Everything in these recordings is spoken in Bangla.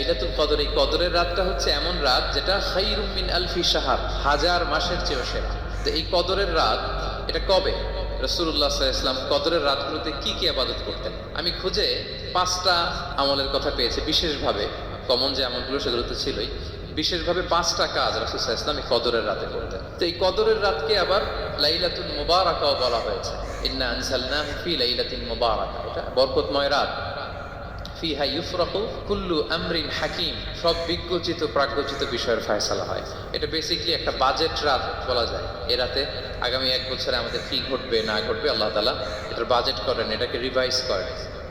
লাইলাতুল কদর, এই কদরের রাতটা হচ্ছে এমন রাত যেটা খাইরুম মিন আলফি সাহার হাজার মাসের চেয়েও সেরা। তো এই কদরের রাত, এটা কবে? রসুল্লাহ ইসলাম কদরের রাতগুলোতে কি কি আবাদত করতেন? আমি খুঁজে পাঁচটা আমলের কথা পেয়েছি, বিশেষভাবে কমন যে আমলগুলো সেগুলো তো ছিলই, বিশেষভাবে পাঁচটা কাজ রাসুল ইসলাম এই কদরের রাতে করতেন। তো এই কদরের রাতকে আবার লাইলাতুল মুবারাকাও বলা হয়েছে। ইন্না আনসালনাহু ফি লাইলাতিন মুবারাকা, এটা বরকতময় রাত। ফিহা ইউফরাকু কুল্লু আমরিন হাকিম। সব বিজ্ঞচিত, প্রাজ্ঞচিত বিষয়ের ফয়সালা হয়। এটা বেসিকলি একটা বাজেট রাত বলা যায়। এ রাতে আগামী এক বছরে আমাদের কি ঘটবে, না ঘটবে, আল্লাহ তালা এটার বাজেট করেন, এটাকে রিভাইজ করেন।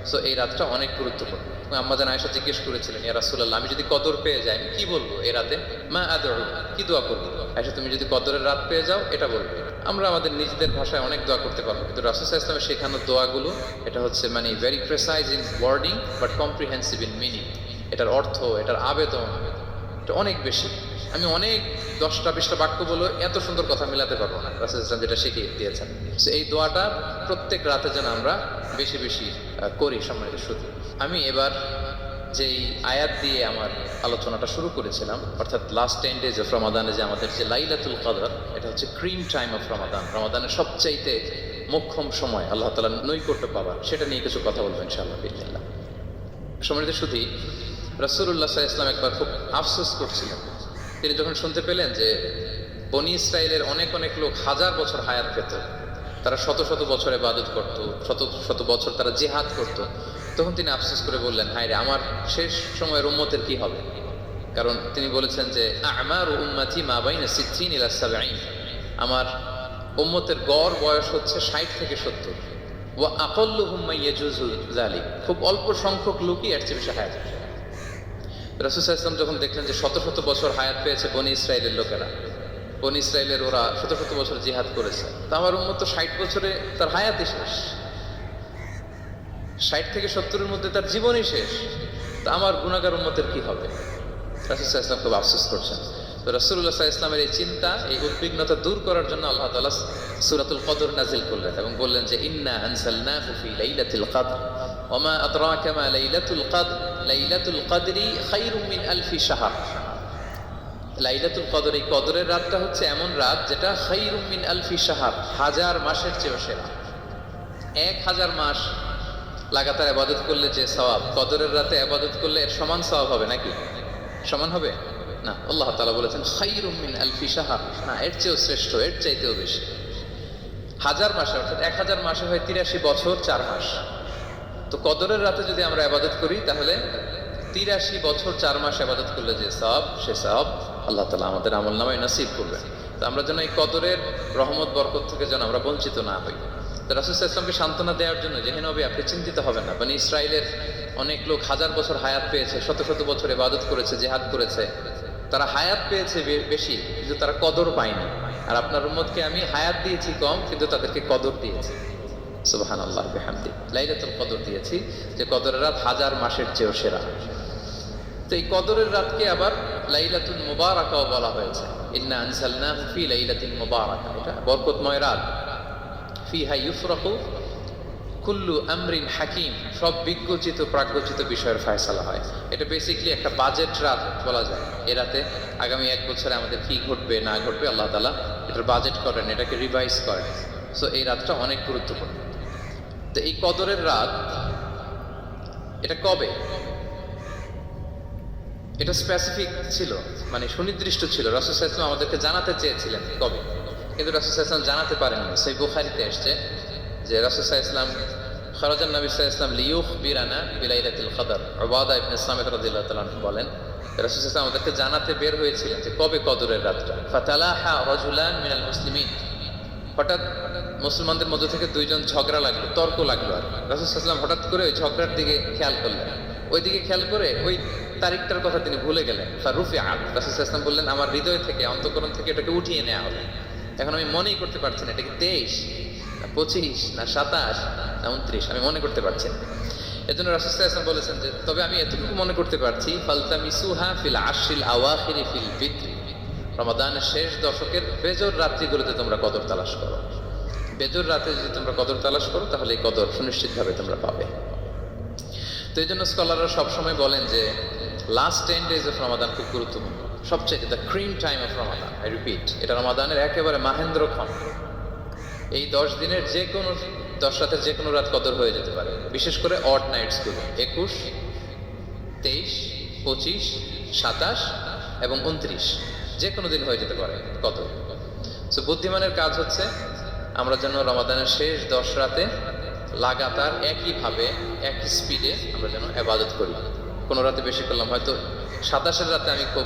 সো এই রাতটা অনেক গুরুত্বপূর্ণ। আমাদের আয়সা জিজ্ঞেস করেছিলেন, ইয়া রাসুল্লাহ আমি যদি কদর পেয়ে যাই, আমি কি বলব এ রাতে? মা আদর, কি দোয়া করব? আয়সা তুমি যদি কদরের রাত পেয়ে যাও, এটা বলবে। আমরা আমাদের নিজেদের ভাষায় অনেক দোয়া করতে পারব। কিন্তু রাসুল ইসলামের দোয়াগুলো, এটা হচ্ছে মানে very precise in wording but comprehensive in meaning এটার অর্থ, এটার আবেদন, এটা অনেক বেশি। আমি অনেক দশটা বিশটা বাক্য বলে এত সুন্দর কথা মিলাতে পারব না, রাসুল ইসলাম যেটা শিখিয়ে দিয়েছেন। So এই দোয়াটা প্রত্যেক রাতে যেন আমরা বেশি বেশি করি সম্মানিত শুধু আমি এবার যেই আয়াত দিয়ে আমার আলোচনাটা শুরু করেছিলাম, অর্থাৎ লাস্ট টেন ডেজ অফ রমাদানে যে আমাদের যে লাইলাতুল কদর, এটা হচ্ছে ক্রিম টাইম অফ রমাদান রমাদানের সবচাইতে মোক্ষম সময়, আল্লাহ তালা নৈকট্য পাবার সেটা নিয়ে কিছু কথা বলব ইনশাআল্লাহ বিল্লাহ সম্মানিত শুধু রসুল্লাহ ইসলাম একবার খুব আফসোস করছিলেন। তিনি যখন শুনতে পেলেন যে বনি ইসরায়েলের অনেক অনেক লোক হাজার বছর হায়াত পেত, তারা শত শত বছর ইবাদত করত, শত শত বছর তারা জেহাদ করত তখন তিনি আফসোস করে বললেন, হায় রে, আমার শেষ সময়ের উম্মতের কি হবে? কারণ তিনি বলেছেন যে, আমার উম্মাতি মা বাইন সিদ্ধিন আমার উম্মতের গড় বয়স হচ্ছে ষাট থেকে সত্তর। ও আকল্লু হুম্মা ইয়াজুজু জালিক খুব অল্প সংখ্যক লোকই এর চেয়ে বেশি হায়াত ইসলাম যখন দেখলেন যে শত শত বছর হায়াত পেয়েছে বনি ইসরায়েলের লোকেরা, বনি ইসরায়েলের ওরা শত শত বছর জিহাদ করেছে, তা আমার উম্মত তো ষাট বছরে তার হায়াতই শেষ। ষাট থেকে সত্তরের মধ্যে তার জীবনই শেষ। তা আমার গুণাগার উম্মতের কি হবে? রাসুল ইসলাম খুব আফসোস করছেন। তো রসুল্লাহ ইসলামের এই চিন্তা, এই উদ্বিগ্নতা দূর করার জন্য আল্লাহ তালা সুরাতুল কদর নাজিল করলেন এবং বললেন যে, ইন্না আনসালনাহু ফি লাইলাতিল কদর ওমা আদরাকা মা লাইলাতুল কদর, লাইলাতুল কদরি খায়রুম মিন আলফি শাহর। লাইলাতুল কদর, এই কদরের রাতটা হচ্ছে এমন রাত যেটা খায়রুম মিন আলফি শাহর, হাজার মাসের চেয়েও সেরা। এক হাজার মাস লাগাতার আবাদত করলে যে সওয়াব কদরের রাতে আবাদত করলে এর সমান সওয়াব হবে নাকি? সমান হবে? না, আল্লাহ তালা বলেছেন খাইরুম মিন আলফি সাহার না, এর চেয়েও শ্রেষ্ঠ, এর চাইতেও বেশি। হাজার মাসে, অর্থাৎ এক হাজার মাসে হয় তিরাশি বছর চার মাস। তো কদরের রাতে যদি আমরা আবাদত করি, তাহলে তিরাশি বছর চার মাস আবাদত করলে যে সব সে সব আল্লাহ তালা আমাদের আমল নামায় নসিব করবেন। তো আমরা যেন এই কদরের রহমত, বরকত থেকে যেন আমরা বঞ্চিত না হই। তো রাসুল সান্ত্বনা দেওয়ার জন্য যে নবী, আপনি চিন্তিত হবেন না। মানে ইসরায়েলের অনেক লোক হাজার বছর হায়াত পেয়েছে, শত শত বছর এবাদত করেছে, জেহাদ করেছে। তারা হায়াত পেয়েছে বেশি, কিন্তু তারা কদর পায়নি। আর আপনার উম্মতকে আমি হায়াত দিয়েছি কম, কিন্তু তাদেরকে কদর দিয়েছি। সুবাহান আল্লাহ বেহামদি। লাইলাতুল কদর দিয়েছি, যে কদরের রাত হাজার মাসের চেয়েও সেরা। তো এই কদরের রাতকে আবার লাইলাতুল মুবারাকাও বলা হয়েছে। ইন্না আনসালনাহু ফি লাইলাতিন মুবারাকা। এটা বরকতময় রাত। ফিহা ইউফরাকু, কুল্লু আমরিন হাকিম, সব বিজ্ঞচিত, প্রাজ্ঞচিত বিষয়ের ফয়সালা হয়। এটা বেসিকলি একটা বাজেট রাত বলা যায়। এ রাতে আগামী এক বছরে আমাদের কি ঘটবে, না ঘটবে, আল্লাহ তালা এটার বাজেট করেন, এটাকে রিভাইজ করেন। সো এই রাতটা অনেক গুরুত্বপূর্ণ। তো এই কদরের রাত, এটা কবে? এটা স্পেসিফিক ছিল মানে সুনির্দিষ্ট ছিল। রাসুল আমাদেরকে জানাতে চেয়েছিলেন কবে? কিন্তু রাসুল ইসলাম জানাতে পারেননি। সেই বুখারিতে এসছে যে রাসুল ইসলাম খরজান নবী ইসলাম লিউখ বিরানা বিলাইলাতুল কদর ওবাদা ইবনে ইসলামের রাদিয়াল্লাহু তাআলা বলেন রাসুল ইসলাম আমাদেরকে জানাতে বের হয়েছিলেন যে কবে কদরের রাতটা। ফাতালাহা রাজুলান মিনাল মুসলিমিন। হঠাৎ মুসলমানদের মধ্যে থেকে দুইজন ঝগড়া লাগল, তর্ক লাগল আর রাসুল ইসলাম হঠাৎ করে ওই ঝগড়ার দিকে খেয়াল করলেন। ওই দিকে খেয়াল করে ওই তারিখটার কথা তিনি ভুলে গেলেন। ফারুফি আল রাসুল ইসলাম বললেন, আমার হৃদয় থেকে, অন্তকরণ থেকে এটাকে উঠিয়ে নেওয়া হবে। এখন আমি মনেই করতে পারছি না, এটা কি তেইশ, না পঁচিশ, না সাতাশ, না উনত্রিশ, আমি মনে করতে পারছি না। এজন্য রাসুল ইসলাম বলেছেন যে, তবে আমি এতটুকু মনে করতে পারছি ফালতা মিসুহা ফিল আশিল আওয়াখিরি ফিল বিত্রি রমাদানের শেষ দশকের বেজর রাত্রিগুলোতে তোমরা কদর তালাশ করো। বেজর রাতে যদি তোমরা কদর তালাশ করো, তাহলে এই কদর সুনিশ্চিতভাবে তোমরা পাবে। তো এই জন্য স্কলাররা সবসময় বলেন যে last ten days of Ramadan খুব গুরুত্বপূর্ণ। সবচেয়ে the cream time of Ramadan I repeat এটা রমাদানের একেবারে মাহেন্দ্রক্ষণ এই দশ দিনের যে কোনো, দশ রাতের যে কোনো রাত কদর হয়ে যেতে পারে। বিশেষ করে অড নাইটসগুলো একুশ, তেইশ, পঁচিশ, সাতাশ এবং উনত্রিশ, যে কোনো দিন হয়ে যেতে পারে কত সো বুদ্ধিমানের কাজ হচ্ছে আমরা যেন রমাদানের শেষ দশ রাতে লাগাতার একইভাবে একই স্পিডে আমরা যেন আবাদত করি। কোনো রাতে বেশি করলাম, হয়তো সাতাশের রাতে আমি খুব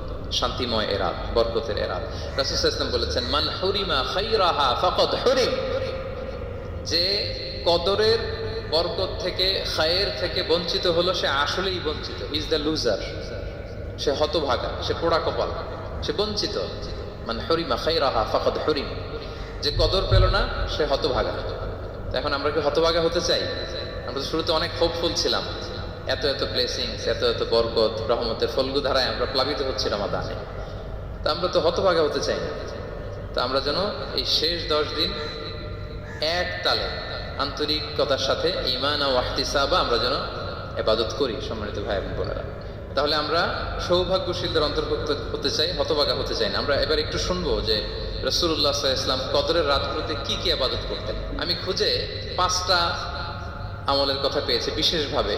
শান্তিময় এরাত বরকতের এরাত রাসুল ইসলাম বলেছেন, মান হরিমা খাইরাহা ফাকদ হরিম। যে কদরের বরকত থেকে, খায়ের থেকে বঞ্চিত হলো, সে আসলেই বঞ্চিত। ইজ দ্য লুজার সে হতভাগা, সে পোড়া কপাল, সে বঞ্চিত। মানে হরিমা খাইরাহা ফাকদ হরিম। যে কদর পেল না, সে হতভাগা। এখন আমরা কি হতভাগা হতে চাই? আমরা তো শুরুতে অনেক হোপফুল ছিলাম। এত এত ব্লেসিংস এত এত বরকত, রহমতের ফলগু ধারায় আমরা প্লাবিত হচ্ছি রমাদানে। তা আমরা তো হতভাগা হতে চাই না। তো আমরা যেন এই শেষ দশ দিন এক তালে আন্তরিকতার সাথে ইমান ও আহতিসাবা আমরা যেন এবাদত করি, সম্মানিত ভাই এবং বোনেরা। তাহলে আমরা সৌভাগ্যশীলদের অন্তর্ভুক্ত হতে চাই হতবাগা হতে চাই না। আমরা এবার একটু শুনব যে রসুল্লাহ ইসলাম কদরের রাতগুলোতে কি কি আবাদত করতেন। আমি খুঁজে পাঁচটা আমলের কথা পেয়েছি, বিশেষভাবে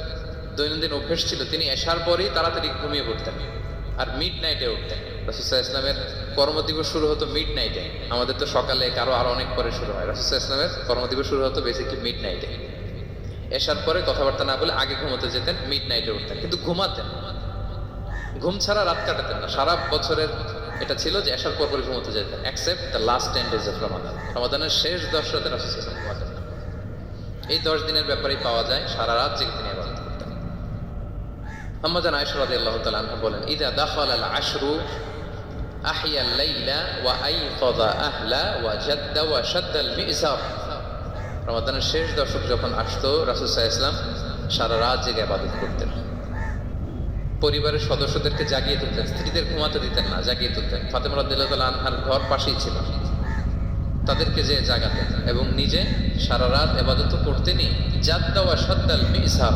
দৈনন্দিন অভ্যেস ছিল, তিনি এসার পরেই তাড়াতাড়ি ঘুমিয়ে পড়তেন আর মিড নাইটে উঠতেন রাসুসাহ ইসলামের কর্মদিবস শুরু হতো মিড নাইটে আমাদের তো সকালে কারও আরও অনেক পরে শুরু হয়। রাসুসাহ ইসলামের কর্মদিবস শুরু হতো বেসিকলি মিড নাইটে এসার পরে কথাবার্তা না বলে আগে ঘুমোতে যেতেন মিড নাইটে উঠতেন। কিন্তু ঘুমাতেন। ঘুম ছাড়া রাত কাটাতেন না। সারা বছরের এটা ছিল যে এসার পর পরে ঘুমোতে যেতেন except the last ten days of Ramadan রমাদানের শেষ দশ রাতে রাসুল ইসলাম ঘুমাতেন। এই দশ দিনের ব্যাপারেই পাওয়া যায় সারা রাত জেগে তিনি করতেন আম্মাজান আয়েশা রাদিয়াল্লাহু তাআলা আনহা বলেন, ইদা দাখালা আল আশরু আহিয়া লাইলা ওয়া আইকাযা আহলা ওয়া জাদ্দা ওয়া শাদ্দা আল মিজার রমাদানের শেষ দশক যখন আসতো, রাসূল সাল্লাল্লাহু ইসলাম সারা রাত জেগে ইবাদত করতেন। পরিবারের সদস্যদেরকে জাগিয়ে তুলতেন, স্ত্রীদের ঘুমাতে দিতেন না, জাগিয়ে তুলতেন। ফাতেমা রাদিয়াল্লাহু তাআলা আনহার ঘর পাশেই ছিল। তাদেরকে যে জাগাতেন এবং নিজে সারা রাত এবাদত করতেনই জাদ্দা ওয়া শাদ্দা আল মিজার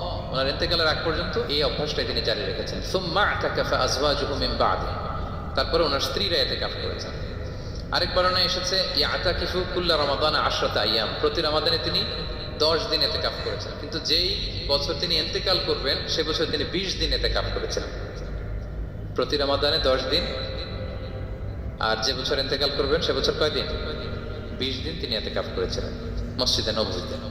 ওনার ইন্তেকালের আগ পর্যন্ত এই অভ্যাসটাই তিনি জারি রেখেছেন। সুম্মা আতাকাফা আজওয়াজুহু মিন বাদি। তারপরে ওনার স্ত্রীরা এতে কাফ করেছেন। আরেক বর্ণনায় এসেছে, ইয়াতাকিফু কুল্লা রমাদান আশরাত আইয়াম। প্রতি রমাদানে তিনি দশ দিন এতে কাপ করেছেন। কিন্তু যেই বছর তিনি এন্তেকাল করবেন, সে বছর তিনি বিশ দিন এতে কাপ করেছেন। প্রতি রমাদানে দশ দিন। আর যে বছর এন্তেকাল করবেন, সে বছর কয় দিন? বিশ দিন তিনি এতে কাপ করেছিলেন, মসজিদে নবীতে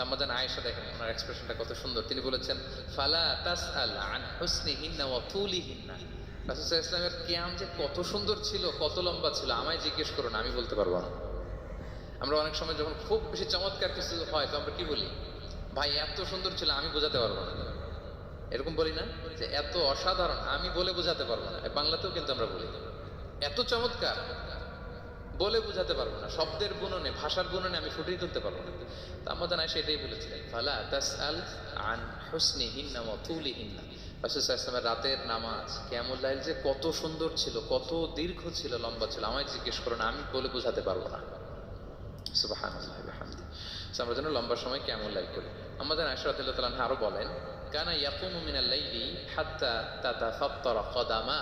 তা আম্মাজান আয়েশা দেখেন, ওনার এক্সপ্রেশনটা কত সুন্দর। তিনি বলেছেন, ফালা তাস আল আন হুসনিহিন্না ওয়া তুলিহিন্না। রাসুসাহ ইসলামের কেয়াম যে কত সুন্দর ছিল, কত লম্বা ছিল, আমায় জিজ্ঞেস করুন আমি বলতে পারব না। আমরা অনেক সময় যখন খুব বেশি চমৎকার কিছু হয়, তো আমরা কি বলি? ভাই, এত সুন্দর ছিল, আমি বোঝাতে পারব না। এরকম বলি না যে, এত অসাধারণ, আমি বলে বোঝাতে পারব না। বাংলাতেও কিন্তু আমরা বলি। এত চমৎকার বলে বোঝাতে পারব না। শব্দের গুণনে ভাষার গুণনে আমি ফুটিয়ে তুলতে পারব না। তা আমাদের নাই সেটাই বলেছিলেন, ফালা তাস আল আন হুসনি হিন্না মতুলি হিন্না রাতের নামাজ কেমুল্লাইল যে কত সুন্দর ছিল, কত দীর্ঘ ছিল, লম্বা ছিল, আমায় জিজ্ঞেস করো না, আমি বলে বোঝাতে পারব না। আমরা যেন লম্বা সময় কেমন লাইক করি। আমাদের আশরাতুল্লাহ তাআলা আরও বলেন, কানা ইয়াকুমু মিনাল লাইলি হাত্তা তাতাফাত্তারা কদামা।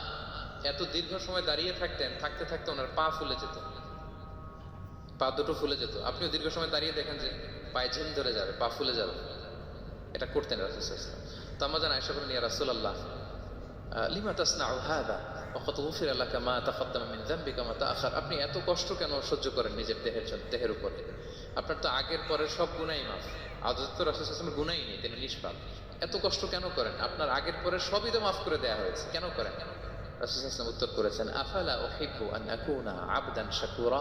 এত দীর্ঘ সময় দাঁড়িয়ে থাকতেন, থাকতে থাকতে ওনার পা ফুলে যেত। পা দুটো ফুলে যেত। আপনিও দীর্ঘ সময় দাঁড়িয়ে দেখেন যে পায়ে ঝিম ধরে যাবে, পা ফুলে যাবে। এটা করতেন রাসুল ইসলাম তো আমার জানা এসব নিয়ে রাসুল আল্লাহ লিমা তাসনা হাদা অকত উফির আল্লাহ মা তাফাদ্দামা মিন জাম্বি কামা আখার আপনি এত কষ্ট কেন সহ্য করেন নিজের দেহের দেহের উপরে আপনার তো আগের পরের সব গুণাই মাফ। আদত তো রাসুল ইসলামের গুণাই নেই, তিনি নিষ্পাপ। এত কষ্ট কেন করেন? আপনার আগের পরের সবই তো মাফ করে দেয়া হয়েছে, কেন করেন? রাসুল ইসলাম উত্তর করেছেন, আফালা ও হিব্বু আন আকুনা আবদান শাকুরা?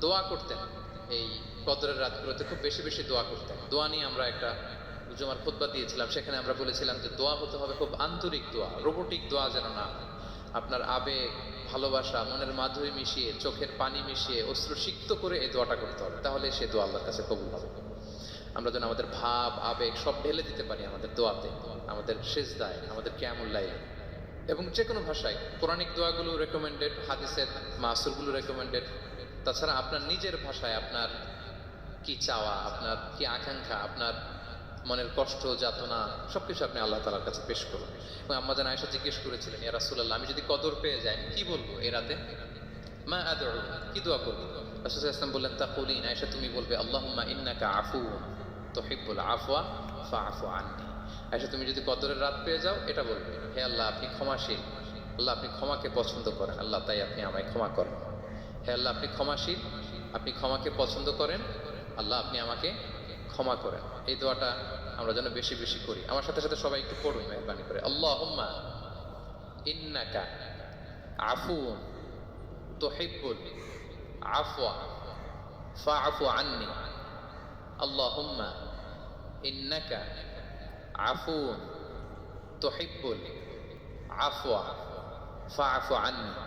দোয়া করতেন। এই কদরের রাতগুলোতে খুব বেশি বেশি দোয়া করতেন। দোয়া নিয়ে আমরা একটা জমার খুতবা দিয়েছিলাম। সেখানে আমরা বলেছিলাম যে দোয়া হতে হবে খুব আন্তরিক দোয়া, রোবোটিক দোয়া যেন না আপনার আবেগ, ভালোবাসা, মনের মাধুরী মিশিয়ে, চোখের পানি মিশিয়ে অশ্রু সিক্ত করে এই দোয়াটা করতে হবে। তাহলে সে দোয়া আল্লাহর কাছে কবুল হবে। আমরা যেন আমাদের ভাব, আবেগ সব ঢেলে দিতে পারি আমাদের দোয়াতে, আমাদের শেষ দায় আমাদের ক্যামুল্লাই এবং যে কোনো ভাষায়, পৌরাণিক দোয়াগুলো রেকমেন্ডেড হাদিসের মাসুরগুলো রেকমেন্ডেড তাছাড়া আপনার নিজের ভাষায় আপনার কি চাওয়া, আপনার কি আকাঙ্ক্ষা, আপনার মনের কষ্ট, যাতনা, সবকিছু আপনি আল্লাহ তালার কাছে পেশ করুন। এবং আম্মাজান আয়েশা জিজ্ঞেস করেছিলেন, ইয়া রাসূলুল্লাহ, আমি যদি কদর পেয়ে যাই কি বলব এই রাতে? মা আদর কি দোয়া করব? রাসূল ইসলাম বললেন তাকুলিন আয়েশা, তুমি বলবে, আল্লাহুম্মা ইন্নাকা আফুউন তুহিব্বুল আফওয়া, ফাআফু আননি। আয়েশা, তুমি যদি কদরের রাত পেয়ে যাও, এটা বলবে, হে আল্লাহ, আপনি ক্ষমাশীল। আল্লাহ, আপনি ক্ষমাকে পছন্দ করেন। আল্লাহ, তাই আপনি আমায় ক্ষমা করেন। হে আল্লাহ, আপনি ক্ষমাশীল, আপনি ক্ষমাকে পছন্দ করেন। আল্লাহ, আপনি আমাকে ক্ষমা করেন। এই দোয়াটা আমরা যেন বেশি বেশি করি। আমার সাথে সাথে সবাই একটু পড়ুন, মেহরবানি করে। আল্লাহ ইন্নাকা আফুন তুহিব্বুল আফওয়া ফাআফু আন্নি। আল্লাহুম্মা ইন্নাকা আফুন তুহিব্বুল আফওয়া ফাআফু আন্নি।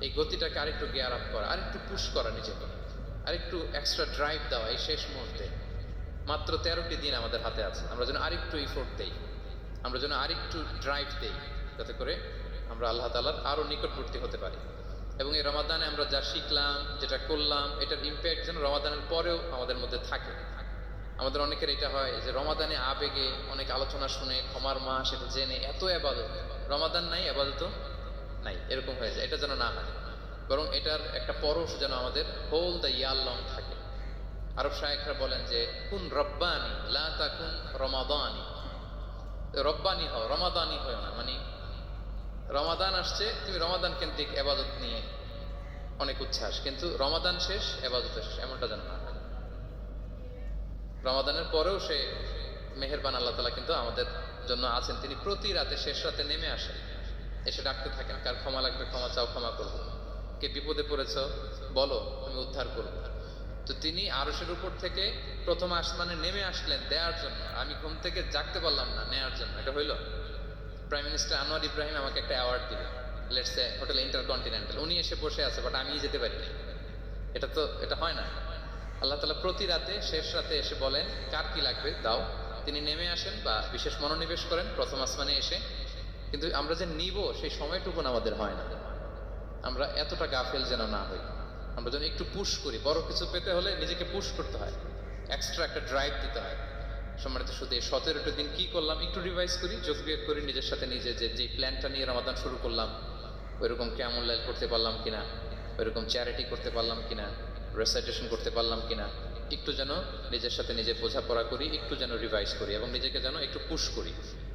এই গতিটাকে আরেকটু গেয়ার আপ করা, আরেকটু পুশ করা নিজেকে। আরেকটু এক্সট্রা ড্রাইভ দেওয়া এই শেষ মুহূর্তে। মাত্র তেরোটি দিন আমাদের হাতে আছে। আমরা যেন আরেকটু ইফোর্ট দেই। আমরা যেন আরেকটু ড্রাইভ দেই, যাতে করে আমরা আল্লাহ তালার আরও নিকটবর্তী হতে পারি। এবং এই রমাদানে আমরা যা শিখলাম, যেটা করলাম, এটার ইম্প্যাক্ট যেন রমাদানের পরেও আমাদের মধ্যে থাকে। আমাদের অনেকের এটা হয় যে রমাদানে আবেগে অনেক আলোচনা শুনে, ক্ষমার মাস, এটা জেনে এত আবাদত। রমাদান নাই, আবাদত নাই, এরকম হয়ে যায়। এটা যেন না হয় বরং এটার একটা পরশ যেন আমাদের হোল দ্য ইয়ার লং থাকে। আরব শায়েখরা বলেন যে, কুন রব্বানি, লা তাকুন রমাদানি। রব্বানি হও, রমাদানি হয় না মানে রমাদান আসছে, তুমি রমাদান কেন্দ্রিক এবাদত নিয়ে অনেক উচ্ছ্বাস, কিন্তু রমাদান শেষ, এবাদত শেষ, এমনটা যেন না রমাদানের পরেও সে মেহেরবান আল্লাহ তালা কিন্তু আমাদের জন্য আছেন। তিনি প্রতি রাতে শেষ রাতে নেমে আসেন। এসে ডাকতে থাকেন, কার ক্ষমা লাগবে, ক্ষমা চাও, ক্ষমা করব। কে বিপদে পড়েছ, বলো, আমি উদ্ধার করব। তো তিনি আরসের উপর থেকে প্রথম আসমানে নেমে আসলেন দেওয়ার জন্য। আমি ঘুম থেকে জাগতে পারলাম না নেওয়ার জন্য। এটা হইল। প্রাইম মিনিস্টার আনোয়ার ইব্রাহিম আমাকে একটা অ্যাওয়ার্ড দিল। লেটসে হোটেল ইন্টারকন্টিনেন্টাল উনি এসে বসে আছে বাট আমি যেতে পারি এটা তো, এটা হয় না। আল্লাহ তালা প্রতি রাতে, শেষ রাতে এসে বলেন, কার কি লাগবে? দাও। তিনি নেমে আসেন বা বিশেষ মনোনিবেশ করেন, প্রথম আসমানে এসে কিন্তু আমরা যে নিব, সেই সময়টুকুন আমাদের হয় না। আমরা এতটা গাফেল যেন না হই। আমরা যেন একটু পুশ করি। বড় কিছু পেতে হলে নিজেকে পুশ করতে হয়। এক্সট্রা একটা ড্রাইভ দিতে হয়। সম্মানিত শুধু এই সতেরোটা দিন কি করলাম? একটু রিভাইজ করি, যোগ বিয়োগ করি, নিজের সাথে নিজে যে যে প্ল্যানটা নিয়ে রমাদান শুরু করলাম, ওইরকম কেমন লাইল করতে পারলাম কিনা? ওইরকম চ্যারিটি করতে পারলাম কিনা? রেসাইটেশন করতে পারলাম কিনা? একটু যেন নিজের সাথে নিজে বোঝাপড়া করি, একটু যেন রিভাইজ করি এবং নিজেকে যেন একটু পুশ করি।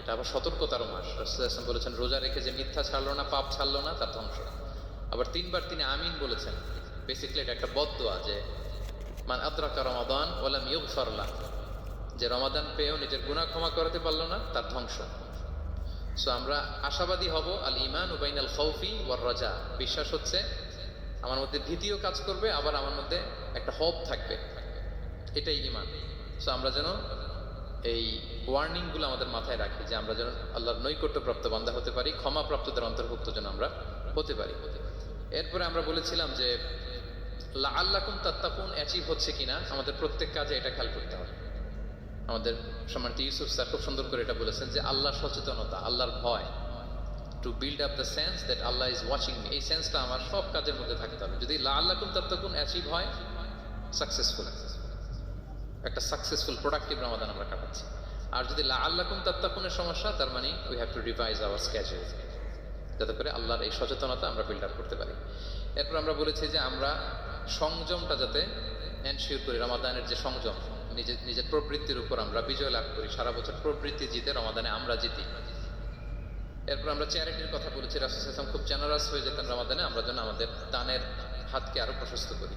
এটা আবার সতর্কতার মাস। রাসূলুল্লাহ বলেছেন, রোজা রেখে যে মিথ্যা ছাড়লো না, পাপ ছাড়লো না, তার ধ্বংস। আবার তিনবার তিনি আমিন বলেছেন। বেসিক্যালি এটা একটা বদদোয়া যে, মান আদ্রাকা রমাদান ওয়ালাম ইউগফার লাহ। যে রমাদান পেয়েও নিজের গুনাহ ক্ষমা করাতে পারল না, তার ধ্বংস। সো আমরা আশাবাদী হব, আল ইমান উবাইন আল খৌফি ওয়ার রাজা। বিশ্বাস হচ্ছে, আমার মধ্যে ভীতিও কাজ করবে, আবার আমার মধ্যে একটা হব থাকবে। এটাই ইমান সো আমরা যেন এই ওয়ার্নিংগুলো আমাদের মাথায় রাখি যে আমরা যেন আল্লাহর নৈকট্যপ্রাপ্ত বান্দা হতে পারি, ক্ষমাপ্রাপ্তদের অন্তর্ভুক্ত যেন আমরা হতে পারি। এরপরে আমরা বলেছিলাম যে আল্লাকুম তাত্তাকুন অ্যাচিভ হচ্ছে কিনা, আমাদের প্রত্যেক কাজে এটা খেয়াল করতে হবে। আমাদের সম্মানিত ইউসুফ স্যার খুব সুন্দর করে এটা বলেছেন যে, আল্লাহর সচেতনতা, আল্লাহর ভয় to build up the sense that Allah is watching me এই সেন্সটা আমার সব কাজের মধ্যে থাকতে হবে। যদি লা আল্লাহ কুম তাত্তাকুন অ্যাচিভ হয় সাকসেসফুল একটা সাকসেসফুল প্রোডাক্টিভ রামাদান আমরা কাটাচ্ছি। আর যদি লা কুম তাত্তাকুনের সমস্যা, তার মানে we have to revise our schedule যাতে করে আল্লাহর এই সচেতনতা আমরা বিল্ড আপ করতে পারি। এরপর আমরা বলেছি যে আমরা সংযমটা যাতে এনশিওর করি রমাদানের যে সংযম, নিজের নিজের প্রবৃত্তির উপর আমরা বিজয় লাভ করি, সারা বছর প্রবৃত্তি জিতে রমাদানে আমরা জিতি। এরপর আমরা চ্যারিটির কথা বলেছি, রাসুল খুব জেনারাস হয়ে যেতেন রমাদানে আমরা যেন আমাদের দানের হাতকে আরও প্রশস্ত করি।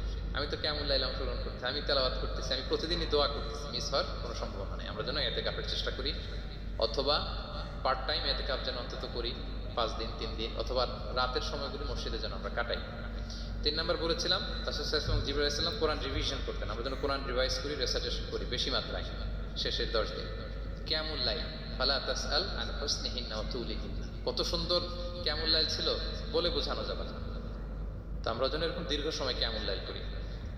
আমি তো কেমন লাইলে অংশগ্রহণ করতেছি, আমি তেলাবাদ করতেছি, আমি প্রতিদিনই দোয়া করতেছি, মিস হওয়ার কোনো সম্ভাবনা নেই। আমরা যেন এতেকাফের চেষ্টা করি, অথবা পার্ট টাইম এতেকাফ যেন অন্তত করি, পাঁচ দিন, তিন দিন, অথবা রাতের সময়গুলি মসজিদে যেন আমরা কাটাই। তিন নম্বর বলেছিলাম তাসম জিবুল ইসলাম কোরআন রিভিশন করতেন। আমরা যেন কোরআন রিভাইজ করি রেসার্টেশন করি, বেশি মাত্রায়, শেষের দশ দিন। কেমন লাইন ফালা আল আন কত সুন্দর কেমন লাইল ছিল, বলে বোঝানো যাবে না। তো আমরা যেন এরকম দীর্ঘ সময় কেমন লাইল করি।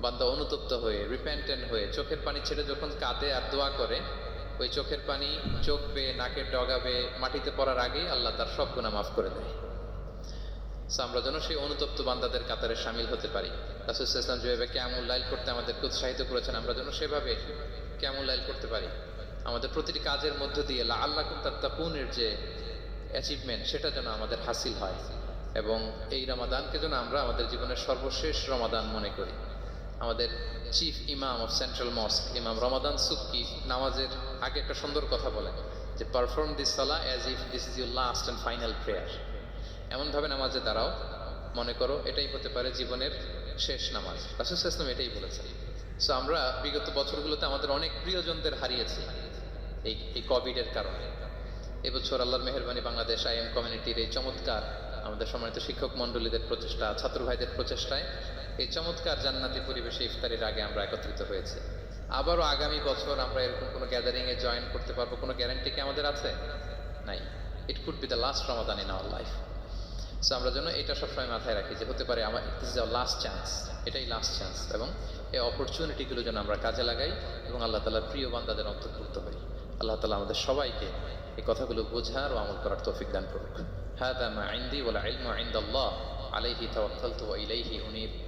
বান্দা অনুতপ্ত হয়ে রিপেন্টেন্ট হয়ে, চোখের পানি ছেড়ে যখন কাঁদে আর দোয়া করে, ওই চোখের পানি চোখ বেয়ে, নাকের ডগাবে মাটিতে পড়ার আগেই আল্লাহ তার সব গুণা মাফ করে দেয়। আমরা যেন সেই অনুতপ্ত বান্দাদের কাতারে সামিল হতে পারি। রাসুল ইসলাম যেভাবে কেমন লাইল করতে আমাদেরকে উৎসাহিত করেছেন, আমরা যেন সেভাবে কেমন লাইল করতে পারি। আমাদের প্রতিটি কাজের মধ্য দিয়ে আল্লাহ তাত্তাকুনের যে অ্যাচিভমেন্ট সেটা যেন আমাদের হাসিল হয়। এবং এই রমাদানকে যেন আমরা আমাদের জীবনের সর্বশেষ রমাদান মনে করি। আমাদের চিফ ইমাম অফ সেন্ট্রাল মস্ক ইমাম রমাদান সুক্কি নামাজের আগে একটা সুন্দর কথা বলেন, যে পারফর্ম দিস সালা as if this is your last and final prayer এমনভাবে নামাজে দাঁড়াও, মনে করো এটাই হতে পারে জীবনের শেষ নামাজ। রাসুল ইসলাম এটাই বলেছেন। সো আমরা বিগত বছরগুলোতে আমাদের অনেক প্রিয়জনদের হারিয়েছি এই এই কোভিডের কারণে। এবছর আল্লাহর মেহরবানি বাংলাদেশ আই এম কমিউনিটির এই চমৎকার আমাদের সম্মানিত শিক্ষক মণ্ডলীদের প্রচেষ্টা, ছাত্র ভাইদের প্রচেষ্টায় এই চমৎকার জান্নাতি পরিবেশে ইফতারির আগে আমরা একত্রিত হয়েছে। আবারও আগামী বছর আমরা এরকম কোনো গ্যাদারিংয়ে জয়েন করতে পারব? কোনো গ্যারান্টি কি আমাদের আছে? নাই। It could be the last Ramadan in our life so আমরা যেন এটা সবসময় মাথায় রাখি যে হতে পারে আমার it is our last chance এটাই লাস্ট চান্স এবং এই অপরচুনিটিগুলো যেন আমরা কাজে লাগাই এবং আল্লাহ তালার প্রিয় বান্দাদের অন্তর্ভুক্ত হই। আল্লাহ তালা আমাদের সবাইকে এই কথাগুলো বোঝার ও আমল করার তৌফিক দান করুক। হ্যাঁ দা মা আইন্দি আইন আইন আইন্দ আল্লাহ আলাইহি তাওয়াক্কালতু ওয়া ইলাইহি উনীব।